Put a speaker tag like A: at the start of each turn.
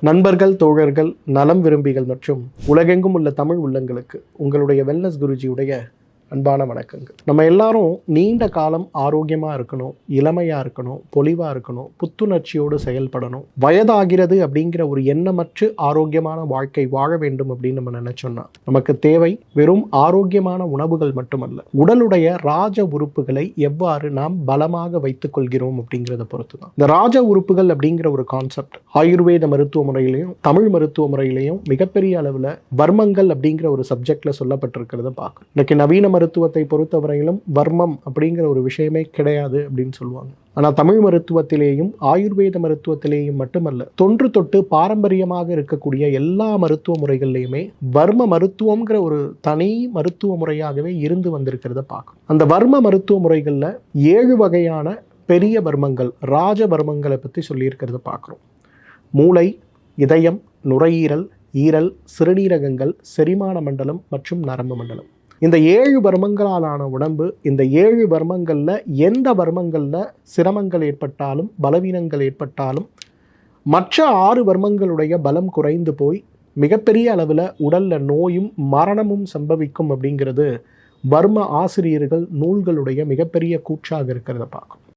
A: நண்பர்கள் தோழர்கள் நலம் விரும்பிகள் மற்றும் உலகெங்கும் உள்ள தமிழ் உள்ளங்களுக்கு உங்களுடைய வெல்னஸ் குருஜியுடைய அன்பான வணக்கங்கள். நம்ம எல்லாரும் நீண்ட காலம் ஆரோக்கியமாக இருக்கணும் இளமையாக இருக்கணும் பொலிவாக இருக்கணும் புத்துணர்ச்சியோடு செயல்படணும். வயதாகிறது அப்படிங்கிற ஒரு எண்ணமற்று ஆரோக்கியமான வாழ்க்கை வாழ வேண்டும் அப்படின்னு நம்ம நினச்சோம்னா நமக்கு தேவை வெறும் ஆரோக்கியமான உணவுகள் மட்டுமல்ல உடலுடைய ராஜ உறுப்புகளை எவ்வாறு நாம் பலமாக வைத்துக் கொள்கிறோம் அப்படிங்கிறத பொறுத்து தான் இந்த ராஜ உறுப்புகள் அப்படிங்கிற ஒரு கான்செப்ட் ஆயுர்வேத மருத்துவ முறையிலையும் தமிழ் மருத்துவ முறையிலையும் மிகப்பெரிய அளவில் வர்மங்கள் அப்படிங்கிற ஒரு சப்ஜெக்டில் சொல்லப்பட்டிருக்கிறத பார்க்கணும். இன்னைக்கு நவீன மருத்துவத்தை பொறுத்தவரையிலும் வர்மம் அப்படிங்கிற ஒரு விஷயமே கிடையாது அப்படின்னு சொல்லுவாங்க. ஆனால் தமிழ் மருத்துவத்திலேயும் ஆயுர்வேத மருத்துவத்திலேயும் மட்டுமல்ல தொன்று தொட்டு பாரம்பரியமாக இருக்கக்கூடிய எல்லா மருத்துவ முறைகள்லையுமே வர்ம மருத்துவங்கிற ஒரு தனி மருத்துவ முறையாகவே இருந்து வந்திருக்கிறத பார்க்கணும். அந்த வர்ம மருத்துவ முறைகளில் ஏழு வகையான பெரிய வர்மங்கள் ராஜ வர்மங்களை பற்றி சொல்லியிருக்கிறத பார்க்குறோம். மூளை இதயம் நுரையீரல் ஈரல் சிறுநீரகங்கள் செரிமான மண்டலம் மற்றும் நரம்பு மண்டலம். இந்த ஏழு வர்மங்களாலான உடம்பு இந்த ஏழு வர்மங்களில் எந்த வர்மங்களில் சிரமங்கள் ஏற்பட்டாலும் பலவீனங்கள் ஏற்பட்டாலும் மற்ற ஆறு வர்மங்களுடைய பலம் குறைந்து போய் மிகப்பெரிய அளவில் உடலில் நோயும் மரணமும் சம்பவிக்கும் அப்படிங்கிறது வர்ம ஆசிரியர்கள் நூல்களுடைய மிகப்பெரிய கூற்றாக இருக்கிறத பார்க்கும்